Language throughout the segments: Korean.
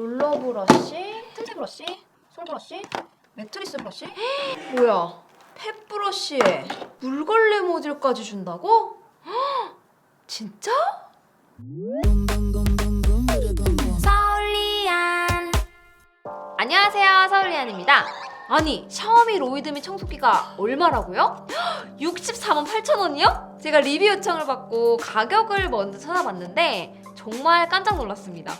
롤러 브러쉬, 틈새 브러쉬, 솔 브러쉬, 매트리스 브러쉬. 뭐야? 펫 브러쉬에 물걸레 모듈까지 준다고? 헉, 진짜? 서울리안 안녕하세요 서울리안입니다 아니 샤오미 로이드미 청소기가 얼마라고요? 64만 8천 원이요? 제가 리뷰 요청을 받고 가격을 먼저 찾아봤는데 정말 깜짝 놀랐습니다.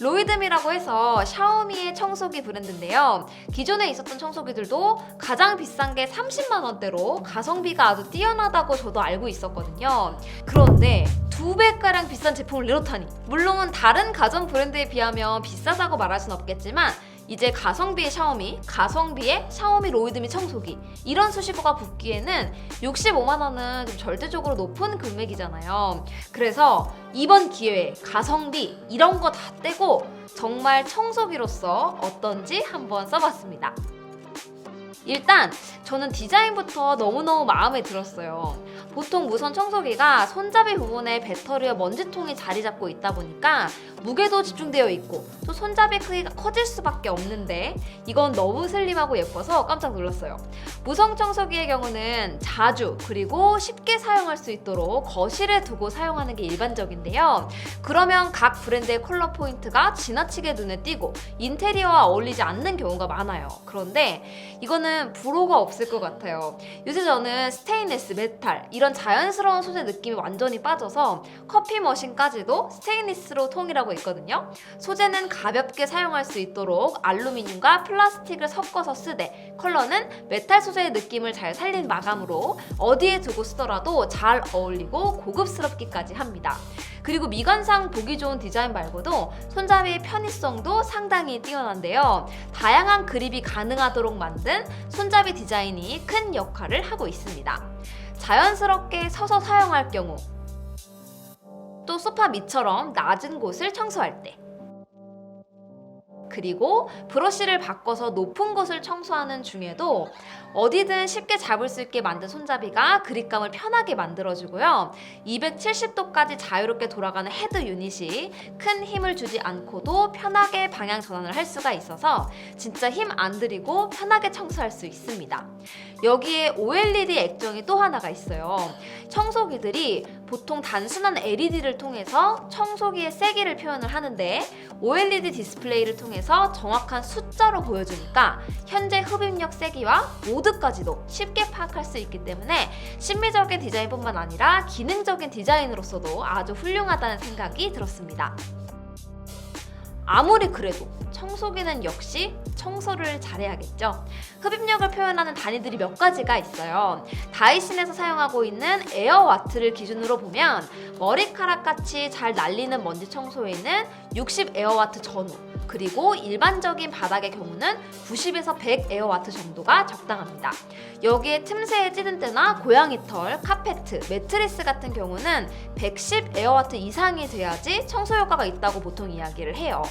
로이드미라고 해서 샤오미의 청소기 브랜드인데요. 기존에 있었던 청소기들도 가장 비싼 게 30만 원대로 가성비가 아주 뛰어나다고 저도 알고 있었거든요. 그런데 두 배가량 비싼 제품을 내놓다니. 물론 다른 가전 브랜드에 비하면 비싸다고 말할 순 없겠지만 이제 가성비의 샤오미, 가성비의 샤오미 로이드미 청소기 이런 수식어가 붙기에는 65만 원은 좀 절대적으로 높은 금액이잖아요. 그래서 이번 기회에 가성비 이런 거 다 떼고 정말 청소기로서 어떤지 한번 써봤습니다. 일단 저는 디자인부터 너무너무 마음에 들었어요. 보통 무선 청소기가 손잡이 부분에 배터리와 먼지통이 자리 잡고 있다 보니까 무게도 집중되어 있고 또 손잡이 크기가 커질 수밖에 없는데 이건 너무 슬림하고 예뻐서 깜짝 놀랐어요. 무선 청소기의 경우는 자주 그리고 쉽게 사용할 수 있도록 거실에 두고 사용하는 게 일반적인데요. 그러면 각 브랜드의 컬러 포인트가 지나치게 눈에 띄고 인테리어와 어울리지 않는 경우가 많아요. 그런데 이거는 불호가 없을 것 같아요. 요새 저는 스테인리스, 메탈 이런 자연스러운 소재 느낌이 완전히 빠져서 커피 머신까지도 스테인리스로 통일하고 있거든요. 소재는 가볍게 사용할 수 있도록 알루미늄과 플라스틱을 섞어서 쓰되 컬러는 메탈 소재의 느낌을 잘 살린 마감으로 어디에 두고 쓰더라도 잘 어울리고 고급스럽기까지 합니다. 그리고 미관상 보기 좋은 디자인 말고도 손잡이의 편의성도 상당히 뛰어난데요. 다양한 그립이 가능하도록 만든 손잡이 디자인이 큰 역할을 하고 있습니다. 자연스럽게 서서 사용할 경우 또 소파 밑처럼 낮은 곳을 청소할 때 그리고 브러쉬를 바꿔서 높은 곳을 청소하는 중에도 어디든 쉽게 잡을 수 있게 만든 손잡이가 그립감을 편하게 만들어주고요. 270도까지 자유롭게 돌아가는 헤드 유닛이 큰 힘을 주지 않고도 편하게 방향 전환을 할 수가 있어서 진짜 힘 안 들이고 편하게 청소할 수 있습니다. 여기에 OLED 액정이 또 하나가 있어요. 청소기들이 보통 단순한 LED를 통해서 청소기의 세기를 표현을 하는데 OLED 디스플레이를 통해서 정확한 숫자로 보여주니까 현재 흡입력 세기와 모드까지도 쉽게 파악할 수 있기 때문에 심미적인 디자인뿐만 아니라 기능적인 디자인으로서도 아주 훌륭하다는 생각이 들었습니다. 아무리 그래도 청소기는 역시 청소를 잘해야겠죠. 흡입력을 표현하는 단위들이 몇 가지가 있어요. 다이슨에서 사용하고 있는 에어와트를 기준으로 보면 머리카락 같이 잘 날리는 먼지 청소에는 60 에어와트 전후, 그리고 일반적인 바닥의 경우는 90에서 100 에어와트 정도가 적당합니다. 여기에 틈새에 찌든 때나 고양이 털, 카페트, 매트리스 같은 경우는 110 에어와트 이상이 돼야지 청소 효과가 있다고 보통 이야기를 해요.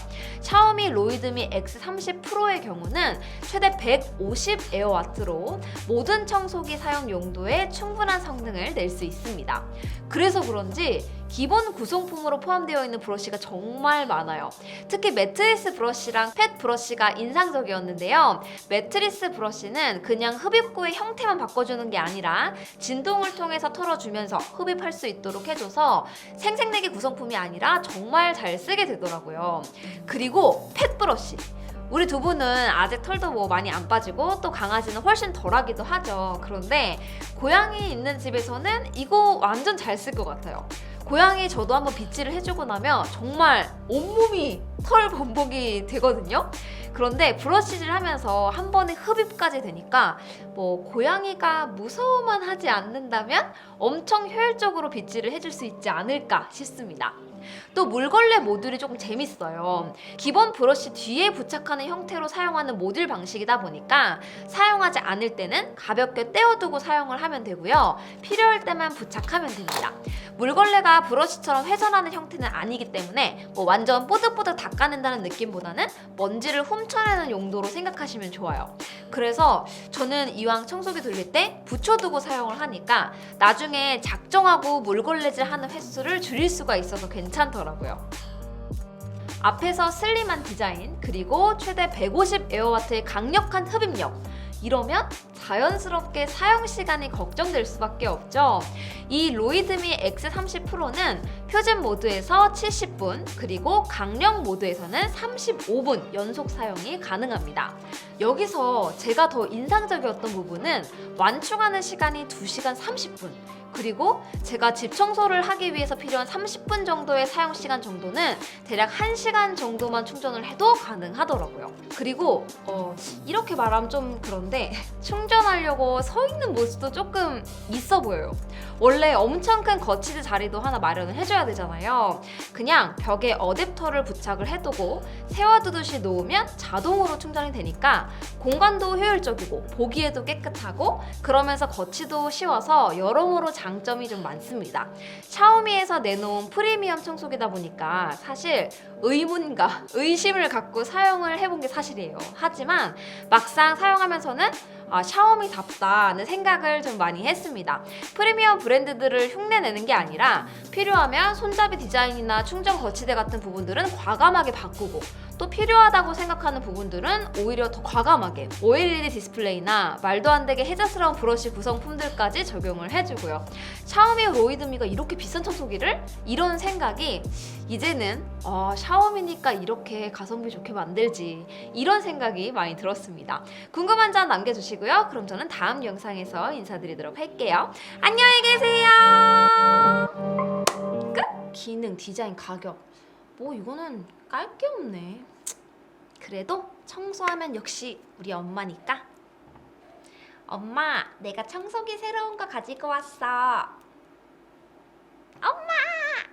샤오미 로이드미 X30 프로의 경우는 최대 150 에어와트로 모든 청소기 사용 용도에 충분한 성능을 낼 수 있습니다. 그래서 그런지 기본 구성품으로 포함되어 있는 브러쉬가 정말 많아요. 특히 매트리스 브러쉬랑 펫 브러쉬가 인상적이었는데요. 매트리스 브러쉬는 그냥 흡입구의 형태만 바꿔주는 게 아니라 진동을 통해서 털어주면서 흡입할 수 있도록 해줘서 생생내기 구성품이 아니라 정말 잘 쓰게 되더라고요. 그리고 펫 브러쉬. 우리 두 분은 아직 털도 뭐 많이 안 빠지고 또 강아지는 훨씬 덜하기도 하죠. 그런데 고양이 있는 집에서는 이거 완전 잘 쓸 것 같아요. 고양이 저도 한번 빗질을 해주고 나면 정말 온몸이 털 범벅이 되거든요. 그런데 브러쉬질 하면서 한 번에 흡입까지 되니까 뭐 고양이가 무서워만 하지 않는다면 엄청 효율적으로 빗질을 해줄 수 있지 않을까 싶습니다. 또 물걸레 모듈이 조금 재밌어요. 기본 브러쉬 뒤에 부착하는 형태로 사용하는 모듈 방식이다 보니까 사용하지 않을 때는 가볍게 떼어두고 사용을 하면 되고요. 필요할 때만 부착하면 됩니다. 물걸레가 브러쉬처럼 회전하는 형태는 아니기 때문에 뭐 완전 뽀득뽀득 닦아낸다는 느낌보다는 먼지를 훔쳐내는 용도로 생각하시면 좋아요. 그래서 저는 이왕 청소기 돌릴 때 붙여두고 사용을 하니까 나중에 작정하고 물걸레질 하는 횟수를 줄일 수가 있어서 괜찮더라고요. 앞에서 슬림한 디자인, 그리고 최대 150 에어와트의 강력한 흡입력. 이러면 자연스럽게 사용 시간이 걱정될 수밖에 없죠. 이 로이드미 X30 프로는 표준 모드에서 70분, 그리고 강력 모드에서는 35분 연속 사용이 가능합니다. 여기서 제가 더 인상적이었던 부분은 완충하는 시간이 2시간 30분. 그리고 제가 집 청소를 하기 위해서 필요한 30분 정도의 사용 시간 정도는 대략 1시간 정도만 충전을 해도 가능하더라고요. 그리고 어, 이렇게 말하면 좀 그런데 충전하려고 서 있는 모습도 조금 있어 보여요. 원래 엄청 큰 거치대 자리도 하나 마련을 해줘야 되잖아요. 그냥 벽에 어댑터를 부착을 해두고 세워두듯이 놓으면 자동으로 충전이 되니까 공간도 효율적이고 보기에도 깨끗하고 그러면서 거치도 쉬워서 여러모로 장점이 좀 많습니다. 샤오미에서 내놓은 프리미엄 청소기다 보니까 사실 의문과 의심을 갖고 사용을 해본 게 사실이에요. 하지만 막상 사용하면서는 아, 샤오미답다는 생각을 좀 많이 했습니다. 프리미엄 브랜드들을 흉내내는 게 아니라 필요하면 손잡이 디자인이나 충전 거치대 같은 부분들은 과감하게 바꾸고 또 필요하다고 생각하는 부분들은 오히려 더 과감하게 OLED 디스플레이나 말도 안 되게 혜자스러운 브러쉬 구성품들까지 적용을 해주고요. 샤오미 로이드미가 이렇게 비싼 청소기를? 이런 생각이 이제는 어, 샤오미니까 이렇게 가성비 좋게 만들지 이런 생각이 많이 들었습니다. 궁금한 점 남겨주시고요. 그럼 저는 다음 영상에서 인사드리도록 할게요. 안녕히 계세요. 끝. 기능, 디자인, 가격. 뭐 이거는 깔 게 없네. 그래도 청소하면 역시 우리 엄마니까. 엄마, 내가 청소기 새로운 거 가지고 왔어.